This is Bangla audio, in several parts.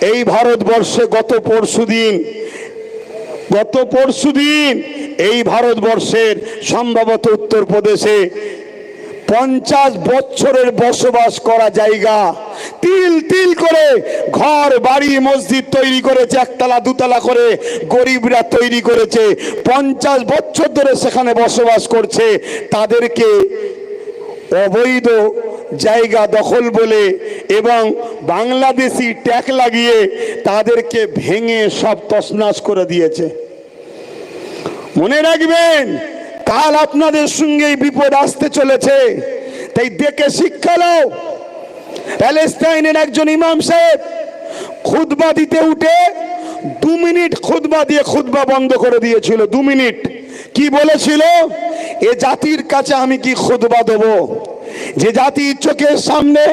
এই ভারতবর্ষে গত পরশুদিন গত পরশুদিন এই ভারতবর্ষের সম্ভবত উত্তরপ্রদেশে পঞ্চাশ বছরের বসবাস করা জায়গা তিল তিল করে ঘর, বাড়ি, মসজিদ তৈরি করেছে, একতলা, দুতলা করে গরিবরা তৈরি করেছে। পঞ্চাশ বছর ধরে সেখানে বসবাস করছে। তাদেরকে অবৈধ জায়গা দখল বলে এবং বাংলাদেশি ট্যাগ লাগিয়ে তাদেরকে ভেঙে সব তছনাছ করে দিয়েছে। মনে রাখবেন, কাল আপনাদের সঙ্গে এই বিপদ আসতে চলেছে, তাই দেখে শিক্ষা নাও। প্যালেস্তাইনের একজন ইমাম সাহেব খুদবা দিতে উঠে দু মিনিট খুদবা দিয়ে খুদবা বন্ধ করে দিয়েছিল, দু মিনিট। কি বলেছিল? এ জাতির কাছে আমি কি খুদবা দেব? যে জাতির চোখের সামনে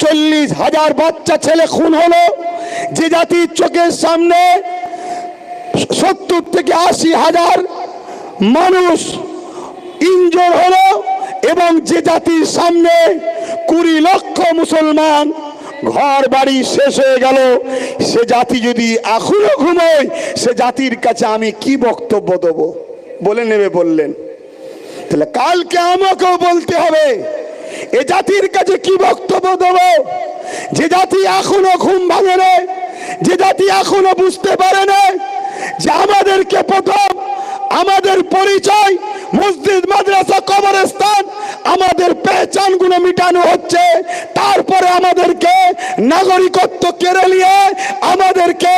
চল্লিশ হাজার বাচ্চা ছেলে খুন হলো, যে জাতির চোখের সামনে সত্তর থেকে আশি হাজার মানুষ ইনজোর হলো এবং যে জাতির সামনে কুড়ি লক্ষ মুসলমান ঘর বাড়ি শেষ হয়ে গেল, সে জাতি যদি এখনও ঘুমোয়, সে জাতির কাছে আমি কি বক্তব্য দেব? বলে নেবে বললেন। তাহলে কালকে আমাকেও বলতে হবে। এ জাতির কাছে কি বক্তব্য দেব? যে জাতি এখনও ঘুম ভাঙে না যে জাতি এখনও বুঝতে পারে না যে আমাদেরকে প্রথম আমাদের পরিচয় মসজিদ, মাদ্রাসা, কবরস্থান আমাদের পেহচানগুলো মিটানো হচ্ছে। তারপরে আমাদেরকে নাগরিকত্ব কেড়ে নিয়ে আমাদেরকে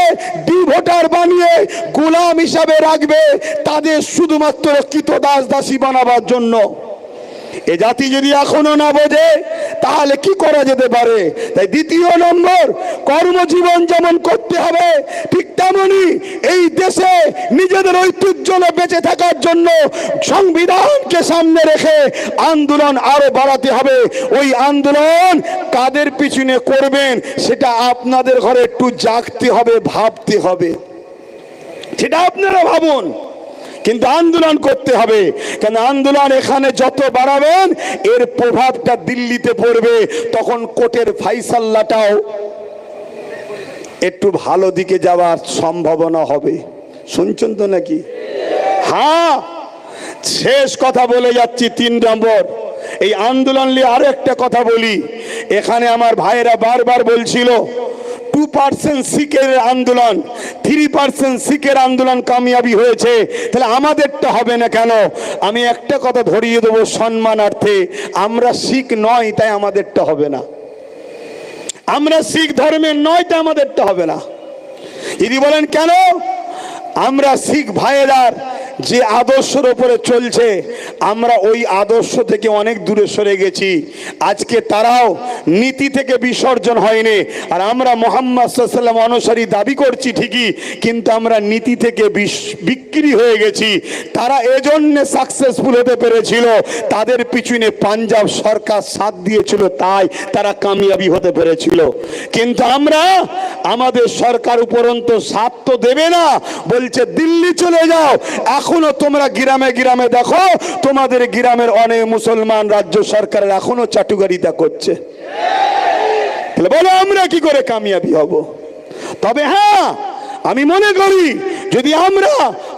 ডি ভোটার বানিয়ে গোলাম হিসাবে রাখবে, তাদের শুধুমাত্র কৃত দাস দাসী বানাবার জন্য। এ জাতি যদি এখনও না বোঝে, তাহলে কি করা যেতে পারে? তাই দ্বিতীয় নম্বর, কর্মজীবন যেমন করতে হবে, ঠিক তেমনই এই দেশে নিজেদের ঐতিহ্য বেঁচে থাকার জন্য সংবিধানকে সামনে রেখে আন্দোলন আরও বাড়াতে হবে। ওই আন্দোলন কাদের পিছনে করবেন, সেটা আপনাদের ঘরে একটু জাগতে হবে, ভাবতে হবে। সেটা আপনারা ভাবুন। কিন্তু আন্দোলন করতে হবে। কেন আন্দোলন এখানে যত বাড়াবেন, এর প্রভাবটা দিল্লিতে পড়বে। তখন কোর্টের ফাইসাল্লাটাও একটু ভালো দিকে যাওয়ার সম্ভাবনা হবে। শুনছেন তো নাকি? হ্যাঁ শেষ কথা বলে যাচ্ছি তিন নম্বর। এই আন্দোলন নিয়ে আরও একটা কথা বলি। এখানে আমার ভাইয়েরা বারবার বলছিল টু পার্সেন্ট শিখের আন্দোলন থ্রি পার্সেন্ট শিখের আন্দোলন কামিয়াবি হয়েছে। তাহলে আমাদেরটা হবে না কেন? আমি একটা কথা ধরিয়ে দেবো সম্মানার্থে, আমরা শিখ নয়, তাই আমাদেরটা হবে না। আমরা শিখ ধর্মের নয়, তাই আমাদেরটা হবে না। যদি বলেন কেন? আমরা শিখ ভাইয়েরার যে আদর্শের ওপরে চলছে, আমরা ওই আদর্শ থেকে অনেক দূরে সরে গেছি। আজকে তারাও নীতি থেকে বিসর্জন হয়নি। আর আমরা মোহাম্মদ সাল্লাম অনুসারী দাবি করছি ঠিকই, কিন্তু আমরা নীতি থেকে বিক্রি হয়ে গেছি। তারা এজন্যে সাকসেসফুল হতে পেরেছিল। তাদের পিছনে পাঞ্জাব সরকার সাথ দিয়েছিল, তাই তারা কামিয়াবি হতে পেরেছিল। কিন্তু আমরা আমাদের সরকার উপরন্ত সাথ তো দেবে না, বলছে দিল্লি চলে যাও এখনও তোমরা গ্রামে গ্রামে দেখো, তোমাদের গ্রামের অনেক মুসলমান রাজ্য সরকারের এখনও চাটুকারিতা করছে। তাহলে বলো আমরা কি করে কামিয়াবি হব? তবে হ্যাঁ আমি মনে করি যদি আমরা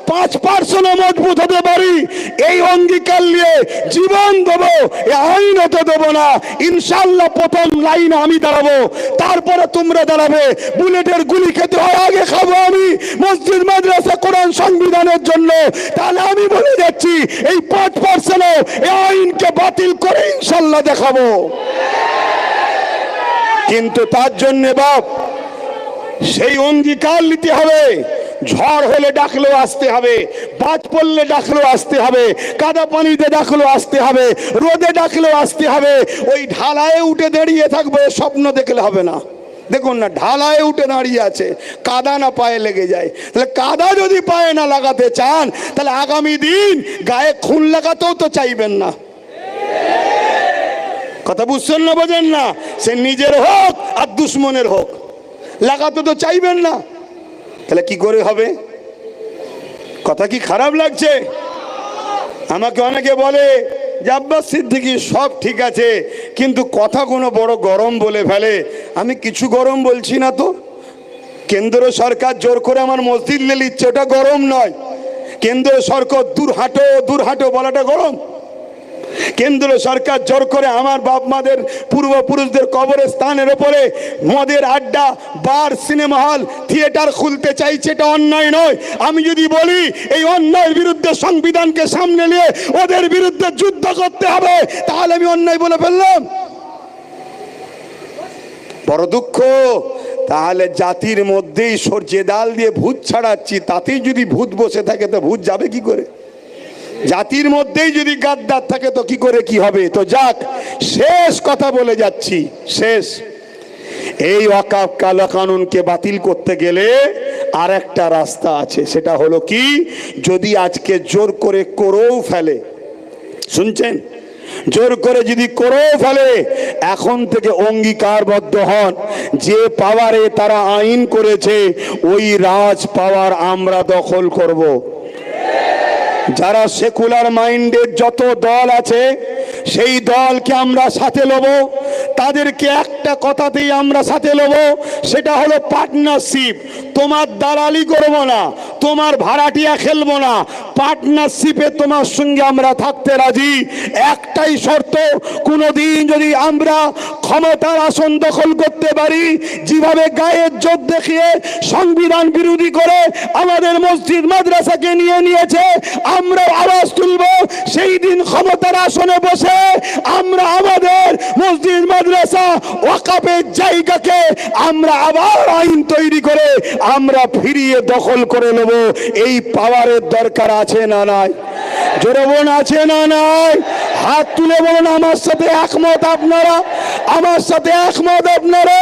পাঁচ পার্সেন্ট মজবুত হতে পারি। এই অঙ্গীকার নিয়ে জীবন দেবো, এ আইন হতে দেবো না। ইনশাল্লাহ প্রথম লাইন আমি দাঁড়াবো। তারপরে তোমরা দাঁড়াবে। বুলেটের গুলি খেতে হয়, আগে খাব আমি। মসজিদ, মাদ্রাসা, কোরআন সংবিধানের জন্য। তাহলে আমি বলে যাচ্ছি, এই পাঁচ পার্সেন্ট এই আইনকে বাতিল করে ইনশাল্লাহ দেখাবো। কিন্তু তার জন্য বাপ, সেই অঙ্গীকার নিতে হবে। ঝড় হলে ডাকলেও আসতে হবে বাজ পড়লে ডাকলেও আসতে হবে, কাদা পানিতে ডাকলেও আসতে হবে, রোদে ডাকলেও আসতে হবে, ওই ঢালায় উঠে দাঁড়িয়ে থাকবে স্বপ্ন দেখলে হবে না। দেখুন না, ঢালায় উঠে দাঁড়িয়ে আছে, কাদা না পায়ে লেগে যায়। তাহলে কাদা যদি পায়ে না লাগাতে চান, তাহলে আগামী দিন গায়ে খুন লাগাতেও তো চাইবেন না। কথা বুঝছেন না বোঝেন না? সে নিজের হোক আর দুশ্মনের হোক, লাগাতে তো চাইবেন না। তাহলে কি করে হবে? কথা কি খারাপ লাগছে? আমাকে অনেকে বলে, যে আব্বাস সিদ্দিকি, সব ঠিক আছে, কিন্তু কথা কোনো বড় গরম বলে ফেলে। আমি কিছু গরম বলছি না তো। কেন্দ্র সরকার জোর করে আমার মসজিদ লে নিচ্ছে, ওটা গরম নয়। কেন্দ্র সরকার দূর হাঁটো দূর হাঁটো বলাটা গরম। কেন্দ্র সরকার জোর করে আমার বাপ মাদের পূর্বপুরুষদের কবরের স্থানের ওপরে মদের আড্ডা, বার, সিনেমা হল, থিয়েটার খুলতে চাইছে। এটা অন্যায় নয়। আমি যদি বলি, এই অন্যায়ের বিরুদ্ধে সংবিধানকে সামনে নিয়ে ওদের বিরুদ্ধে যুদ্ধ করতে হবে, তাহলে আমি অন্যায় বলে ফেললাম। বড় দুঃখ। তাহলে জাতির মধ্যেই সর্ষে ডাল দিয়ে ভূত ছাড়াচ্ছি, তাতেই যদি ভূত বসে থাকে, তো ভূত যাবে কি করে? জাতির মধ্যেই যদি গাদ্দার থাকে তো কি করে কি হবে? তো যাক, শেষ কথা বলে যাচ্ছি, শেষ। এই অকাপ কালা কানুনকে বাতিল করতে গেলে আর একটা রাস্তা আছে, সেটা হলো কি? যদি আজকে জোর করে করেও ফেলে, শুনছেন? জোর করে যদি করেও ফেলে, এখন থেকে অঙ্গীকারবদ্ধ হন। যে পাওয়ারে তারা আইন করেছে, ওই রাজ পাওয়ার আমরা দখল করব। যারা সেকুলার মাইন্ডের যত দল আছে, সেই দলকে আমরা সাথে লব তাদেরকে একটা কথাতেই আমরা সাথে লব সেটা হলো পার্টনারশিপ তোমার দালালি করব না তোমার ভাড়াটিয়া খেলব না। পার্টনারশিপে তোমার সঙ্গে আমরা থাকতে রাজি। একটাই শর্ত, কোনোদিন যদি আমরা ক্ষমতার আসন দখল করতে পারি, যেভাবে গায়ের জোর দেখিয়ে সংবিধান বিরোধী করে আমাদের মসজিদ মাদ্রাসাকে নিয়ে নিয়েছে, আমরা আওয়াজ তুলব, সেই দিন ক্ষমতার আসনে বসে আমরা আমাদের মসজিদ মাদ্রাসা ওয়াকাপের জায়গাকে আমরা আবার আইন তৈরি করে আমরা ফিরিয়ে দখল করে নেব। এই পাওয়ারের দরকার আছে না নাই? জোরে বোন আছে না নাই? হাত তুলে বলুন, আমার সাথে একমত আপনারা? আমার সাথে একমত আপনারা?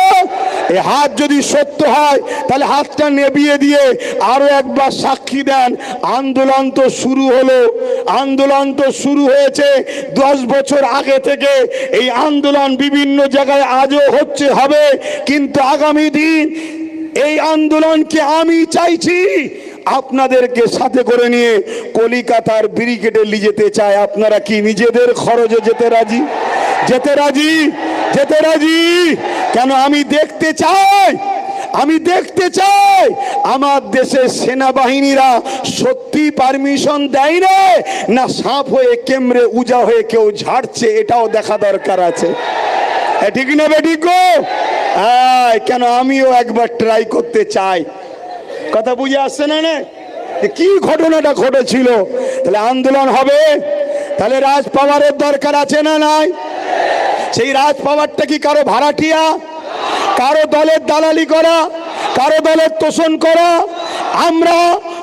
এই হাত যদি সত্য হয়, তাহলে হাতটা নেবিয়ে দিয়ে আরও একবার সাক্ষী দেন। আন্দোলন তো শুরু হলো। আন্দোলন তো শুরু হয়েছে দশ বছর আগে থেকে। এই আন্দোলন বিভিন্ন জায়গায় আজও হচ্ছে, হবে। কিন্তু আগামী দিন এই আন্দোলনকে আমি চাইছি আপনাদেরকে সাথে করে নিয়ে কলিকাতার ব্রিগেডে যেতে চায়, আপনারা কি নিজেদের খরচে যেতে রাজি? যেতে রাজি? যেতে রাজি? কেন আমি দেখতে চাই? আমি দেখতে চাই আমার দেশের সেনাবাহিনীরা সত্যি পারমিশন দেয় না না সাপ হয়ে কেমরে উজা হয়ে কেউ ঝাড়ছে, এটাও দেখা দরকার আছে। ঠিক না বেঠিক কেন আমিও একবার ট্রাই করতে চাই। কথা বুঝে আসছে না কি ঘটনাটা ঘটেছিল? তাহলে আন্দোলন হবে। তাহলে রাজ পাওয়ারের দরকার আছে না নাই? সেই রাজ পাওয়ারটা কি কারও ভাড়াটিয়া? কারও দলের দালালি করা? কারও দলের তোষণ করা? আমরা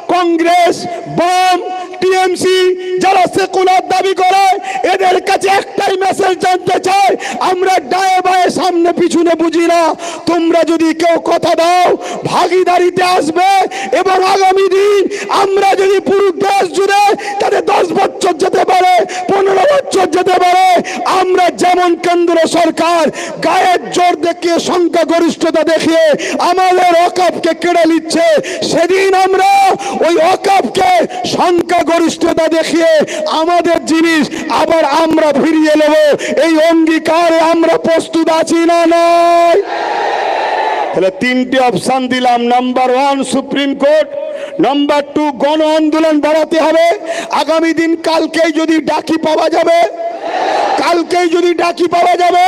কংগ্রেস, বাম টিএমসি যারা সেকুলার দাবি করে, এদের কাছে একটাই মেসেজ জানতে চাই, আমরা ডায়ে বায়ে সামনে পিছনে বুঝি না। তোমরা যদি কেউ কথা দাও, ভাগিদারিতে আসবে এবং আগামী দিন আমরা যদি পুরো দেশ জুড়ে তাদের দশ বছর যেতে পারে, পনেরো বছর যেতে পারে, আমরা যেমন কেন্দ্র সরকার গায়ের জোর দেখিয়ে সংখ্যাগরিষ্ঠতা দেখিয়ে আমাদের অকাপকে কেড়ে নিচ্ছে, সেদিন আমরা ওই অকাপকে সংখ্যাগরিষ্ঠতা দেখিয়ে আমাদের জিনিস আবার আমরা ফিরিয়ে নেব। এই অঙ্গীকারে আমরা প্রস্তুত আছি না নয় তাহলে তিনটে অপশন দিলাম। Number one, supreme court. Number two, গণ আন্দোলন বাড়াতে হবে। আগামী দিন কালকেই যদি ডাকি পাওয়া যাবে, কালকেই যদি ডাকি পাওয়া যাবে।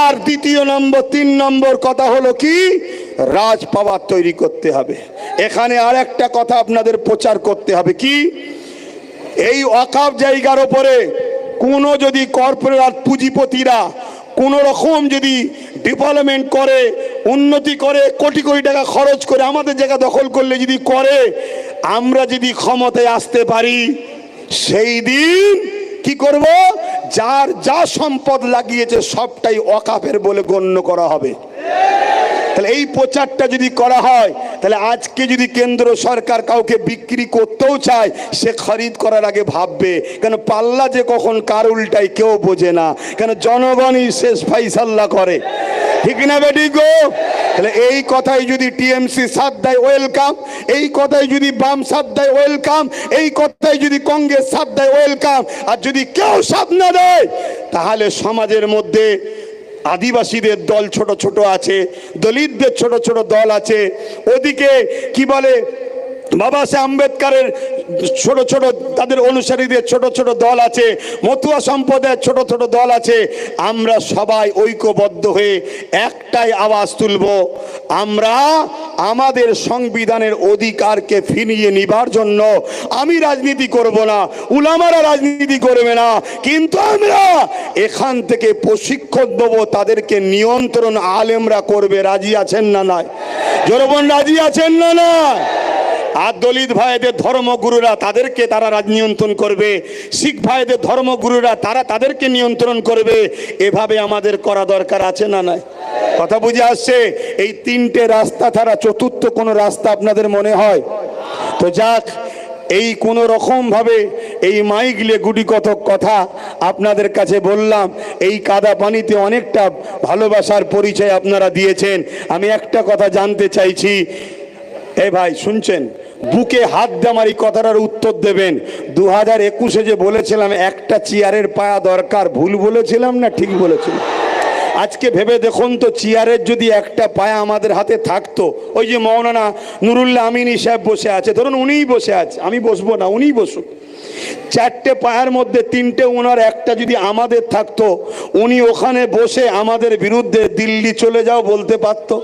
আর দ্বিতীয় নম্বর, তিন নম্বর কথা হলো কি? রাজ পাওয়ার তৈরি করতে হবে। এখানে আর একটা কথা আপনাদের প্রচার করতে হবে কি? এই অকাপ জায়গার ওপরে কোনো যদি কর্পোরেট পুঁজিপতিরা কোনো রকম যদি ডেভেলপমেন্ট করে, উন্নতি করে, কোটি কোটি টাকা খরচ করে আমাদের জায়গা দখল করলে যদি করে, আমরা যদি ক্ষমতায় আসতে পারি, সেই দিন কি করব? যার যা সম্পদ লাগিয়েছে সবটাই অকাপের বলে গণ্য করা হবে। তাহলে এই প্রচারটা যদি করা হয়, তাহলে আজকে যদি কেন্দ্র সরকার কাউকে বিক্রি করতেও চায়, সে খরিদ করার আগে ভাববে, কেন পাল্লা যে কখন কার উল্টাই কেউ বোঝে না, কেন জনগণই শেষ ফাইসাল্লা করে। ঠিক না বেটি গো? তাহলে এই কথাই যদি টিএমসি সাথ দেয়, ওয়েলকাম। এই কথাই যদি বাম সাথ দেয়, ওয়েলকাম। এই কথাই যদি কংগ্রেস সাথ দেয়, ওয়েলকাম। আর যদি কেউ সাথ না দেয়, তাহলে সমাজের মধ্যে আদিবাসীদের দল ছোট ছোট আছে, দলিতদের ছোট ছোট দল আছে। ওদিকে কি বলে, বাবা সাহেব আম্বেদকারের ছোট ছোট, তাদের অনুসারীদের ছোট ছোট দল আছে, মতুয়া সম্প্রদায়ের ছোট ছোট দল আছে। আমরা সবাই ঐক্যবদ্ধ হয়ে একটাই আওয়াজ তুলব, আমরা আমাদের সংবিধানের অধিকারকে ফিরিয়ে নিবার জন্য আমি রাজনীতি করব না, উলামারা রাজনীতি করবে না, কিন্তু আমরা এখান থেকে প্রশিক্ষণ দেবো, তাদেরকে নিয়ন্ত্রণ আলেমরা করবে, রাজি আছেন না নয় জোরবন রাজি আছেন না নয় আর দলিত ভাইদের ধর্মগুরুরা তাদেরকে তারা রাজ নিয়ন্ত্রণ করবে, শিখ ভাইদের ধর্মগুরুরা তারা তাদেরকে নিয়ন্ত্রণ করবে, এভাবে আমাদের করা দরকার আছে না নয় কথা বুঝে আসছে? এই তিনটে রাস্তা ছাড়া চতুর্থ কোনো রাস্তা আপনাদের মনে হয়? তো যাক, এই কোনো রকমভাবে এই মাইগলে গুটি কতক কথা আপনাদের কাছে বললাম। এই কাদা পানিতে অনেকটা ভালোবাসার পরিচয় আপনারা দিয়েছেন। আমি একটা কথা জানতে চাইছি। এ ভাই, শুনছেন? বুকে হাত আমার এই কথাটার উত্তর দেবেন। দু হাজার একুশে যে বলেছিলাম, একটা চেয়ারের পায়া দরকার। ভুল বলেছিলাম না ঠিক বলেছিলাম? আজকে ভেবে দেখুন তো, চেয়ারের যদি একটা পায়া আমাদের হাতে থাকতো, ওই যে মৌলানা নুরুল্লাহ আমিনী সাহেব বসে আছে, ধরুন উনিই বসে আছে, আমি বসবো না, উনিই বসুক। চারটে পায়ের মধ্যে তিনটে ওনার একটা যদি আমাদের থাকতো, উনি ওখানে বসে আমাদের বিরুদ্ধে দিল্লি চলে যাও বলতে পারতো।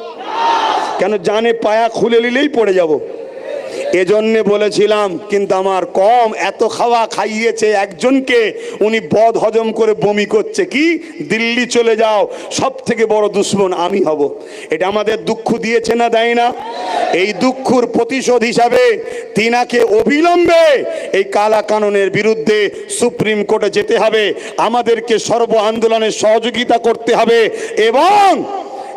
কেন জানে পায়া খুলে নিলেই পড়ে যাব। এজন্যে বলেছিলাম, কিন্তু আমার কম এত খাওয়া খাইয়েছে একজনকে, উনি বদ হজম করে বমি করছে। কি? দিল্লি চলে যাও সব থেকে বড় দুশ্মন আমি হব। এটা আমাদের দুঃখ দিয়েছে না দেয় না? এই দুঃখর প্রতিশোধ হিসাবে তিনাকে অবিলম্বে এই কালা কানুনের বিরুদ্ধে সুপ্রিম কোর্টে যেতে হবে। আমাদেরকে সর্ব আন্দোলনে সহযোগিতা করতে হবে এবং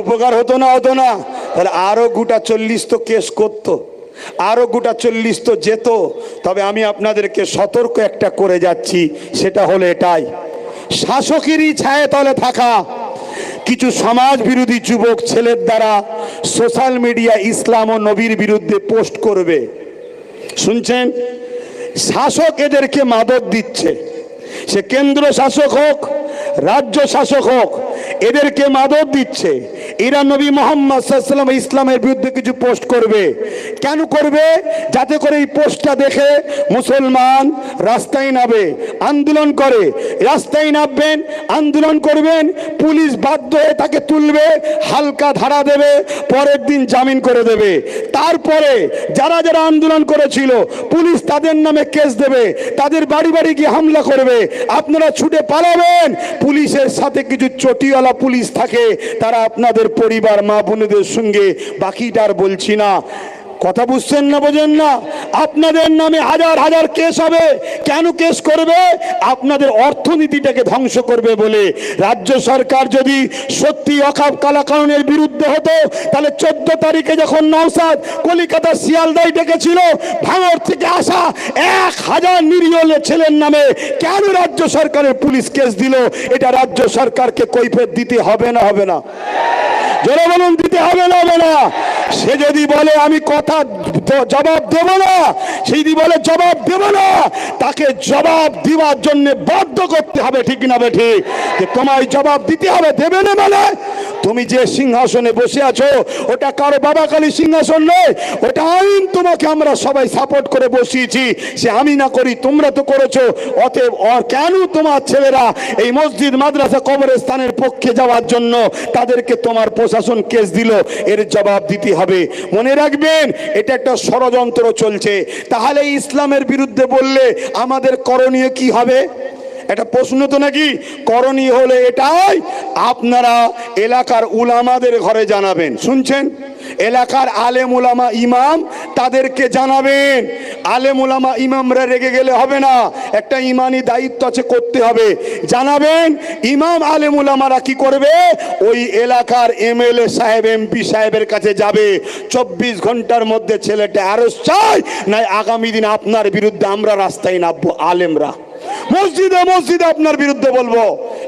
উপকার হতো না হতো না। তাহলে আরও গোটা চল্লিশ তো কেস করতো, আরও গোটা চল্লিশ তো যেত। তবে আমি আপনাদেরকে সতর্ক একটা করে যাচ্ছি, সেটা হলো এটাই। শাসকেরই ছায়া তলে থাকা, কিছু সমাজ বিরোধী যুবক ছেলের দ্বারা সোশ্যাল মিডিয়া ইসলাম ও নবীর বিরুদ্ধে পোস্ট করবে। শুনছেন? শাসক এদেরকে মাদক দিচ্ছে। সে কেন্দ্র শাসক হোক, রাজ্য শাসক হোক, এদেরকে মাদক দিচ্ছে। এরা নবী মোহাম্মদ ইসলামের বিরুদ্ধে কিছু পোস্ট করবে। কেন করবে? যাতে করে এই পোস্টটা দেখে মুসলমান রাস্তায় নামে, আন্দোলন করে। রাস্তায় নামবেন, আন্দোলন করবেন, পুলিশ বাধ্য হয়ে তাকে তুলবে, হালকা ধারা দেবে, পরের দিন জামিন করে দেবে। তারপরে যারা যারা আন্দোলন করেছিল, পুলিশ তাদের নামে কেস দেবে, তাদের বাড়ি বাড়ি গিয়ে হামলা করবে, আপনারা ছুটে পালাবেন, পুলিশের সাথে কিছু চটিওয়ালা পুলিশ থাকে, তারা আপনাদের পরিবার, মা বোনেদের সঙ্গে বাকিটার বলছি না। কথা বুঝছেন না, বোঝেন না? আপনাদের নামে হাজার হাজার কেস হবে। কেন কেস করবে? আপনাদের অর্থনীতিটাকে ধ্বংস করবে বলে। রাজ্য সরকার যদি সত্যি অকাপ কালাকানুনের বিরুদ্ধে হতো, তাহলে চোদ্দ তারিখে যখন নওসাদ কলিকাতা শিয়ালদাই ডেকেছিল, ভাঙর থেকে আসা এক হাজার নিরীহ ছেলের নামে, কেন রাজ্য সরকারের পুলিশ কেস দিল? এটা রাজ্য সরকারকে কৈফেত দিতে হবে না হবে না। বলুন দিতে হবে না হবে না। সে যদি বলে, আমি কথা জবাব দেব না, সেই যদি বলে, জবাব দেব না, তাকে জবাব দেওয়ার জন্য বাধ্য করতে হবে, ঠিক না বে ঠিক? যে তোমায় জবাব দিতে হবে, দেবে না মানে? তুমি যে সিংহাসনে বসে আছো, ওটা কারও বাবা কালী সিংহাসন নয়, ওটা আইন তোমাকে আমরা সবাই সাপোর্ট করে বসিয়েছি। সে আমি না করি, তোমরা তো করেছ, অতএব কেন তোমার ছেলেরা এই মসজিদ, মাদ্রাসা, কবরস্থানের পক্ষে যাওয়ার জন্য তাদেরকে তোমার প্রশাসন কেস দিল? এর জবাব দিতে হবে। মনে রাখবেন, এটা একটা ষড়যন্ত্র চলছে। তাহলে ইসলামের বিরুদ্ধে বললে আমাদের করণীয় কি হবে? এটা প্রশ্ন তো নাকি? করণীয় হলে এটাই আপনারা এলাকার উলামাদের ঘরে জানাবেন। শুনছেন? এলাকার আলেম উলামা ইমাম তাদেরকে জানাবেন। আলেম উলামা ইমামরা রেগে গেলে হবে না। একটা ইমানি দায়িত্ব আছে, করতে হবে। জানাবেন, ইমাম আলেম উলামারা কি করবে? ওই এলাকার এমএলএ সাহেব, এমপি সাহেবের কাছে যাবে। চব্বিশ ঘণ্টার মধ্যে ছেলেটা আরও চাই নাই আগামী দিন আপনার বিরুদ্ধে আমরা রাস্তায় নামবো, আলেমরা। মসজিদে মসজিদে আপনার বিরুদ্ধে বলব।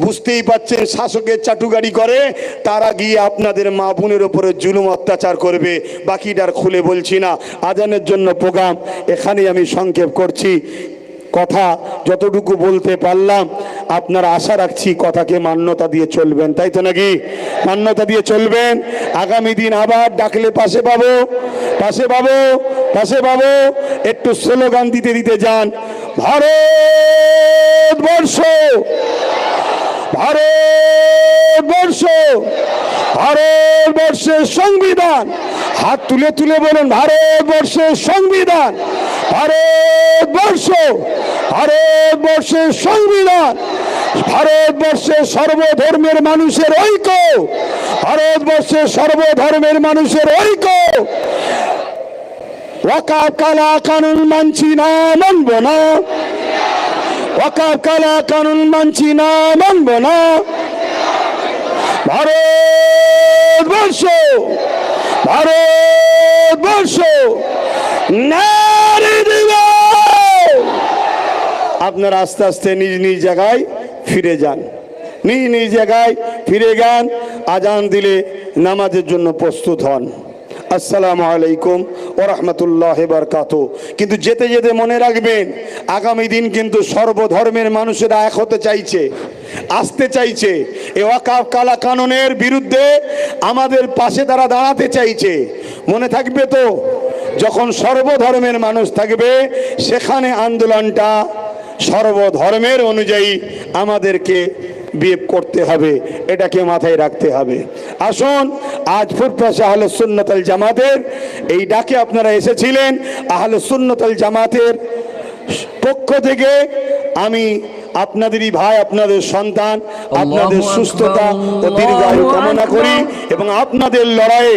বুঝতেই পাচ্ছেন শাসকের চাটুগাড়ি করে, তারা গিয়ে আপনাদের মা বোনের ওপরে জুলুম অত্যাচার করবে বাকিটার খুলে বলছি না। আজানের জন্য প্রোগ্রাম, এখানেই আমি সংক্ষেপ করছি। কথা যতটুকু বলতে পারলাম, আপনারা আশা রাখছি কথাকে মান্যতা দিয়ে চলবেন, তাই তো নাকি? মান্যতা দিয়ে চলবেন। আগামী দিন আবার ডাকলে পাশে পাবো পাশে পাবো পাশে পাবো। একটু স্লোগান দিতে দিতে যান। ভারতবর্ষ! ভারতবর্ষ ভারতবর্ষের সংবিধান। হাত তুলে তুলে বলুন ভারতবর্ষের সংবিধান। ভারতবর্ষ ভারতবর্ষের সংবিধান। ভারতবর্ষের সর্বধর্মের মানুষের ঐক্য। ভারতবর্ষের সর্বধর্মের মানুষের ঐক্য। ওয়াকাব কালা কানুন মানছি না, মানব না। ওয়াকাব কালা কানুন মানছি না, মানব না। ভারতবর্ষ ভারতবর্ষ নারী আপনারা আস্তে আস্তে নিজ নিজ জায়গায় ফিরে যান। নিজ নিজ জায়গায় ফিরে যান, আজান দিলে নামাজের জন্য প্রস্তুত হন। আসসালামু আলাইকুম ও রহমতুল্লাহ বরকাত। কিন্তু যেতে যেতে মনে রাখবেন, আগামী দিন কিন্তু সর্বধর্মের মানুষেরা এক হতে চাইছে, আসতে চাইছে। এ ওয়াকাফ কালা কানুনের বিরুদ্ধে আমাদের পাশে তারা দাঁড়াতে চাইছে। মনে থাকবে তো, যখন সর্বধর্মের মানুষ থাকবে, সেখানে আন্দোলনটা সর্বধর্মের অনুযায়ী আমাদেরকে বিয়ে করতে হবে, এটাকে মাথায় রাখতে হবে। আসুন, আজ ফুরপাশে আহলে সুন্নতাল জামাতের এই ডাকে আপনারা এসেছিলেন। আহলে সুন্নতাল জামাতের পক্ষ থেকে আমি আপনাদেরই ভাই আপনাদের সন্তান আপনাদের সুস্থতা ও দীর্ঘায়ু কামনা করি এবং আপনাদের লড়াইয়ে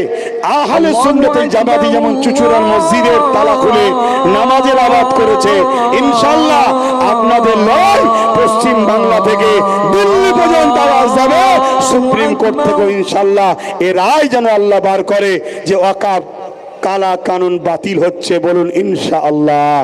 আহলে সুন্নতের জামাতি যেমন চুচুরার মসজিদের তালা খুলে নামাজের আবাদ করেছে ইনশাল্লাহ আপনাদের লড়াই পশ্চিম বাংলা থেকে দিল্লি পর্যন্ত আওয়াজ যাবে। সুপ্রিম কোর্ট থেকে ইনশাল্লাহ এ রায় যেন আল্লাহ বার করে যে ওয়াকাব কালা কানুন বাতিল হচ্ছে বলুন ইনশাআল্লাহ।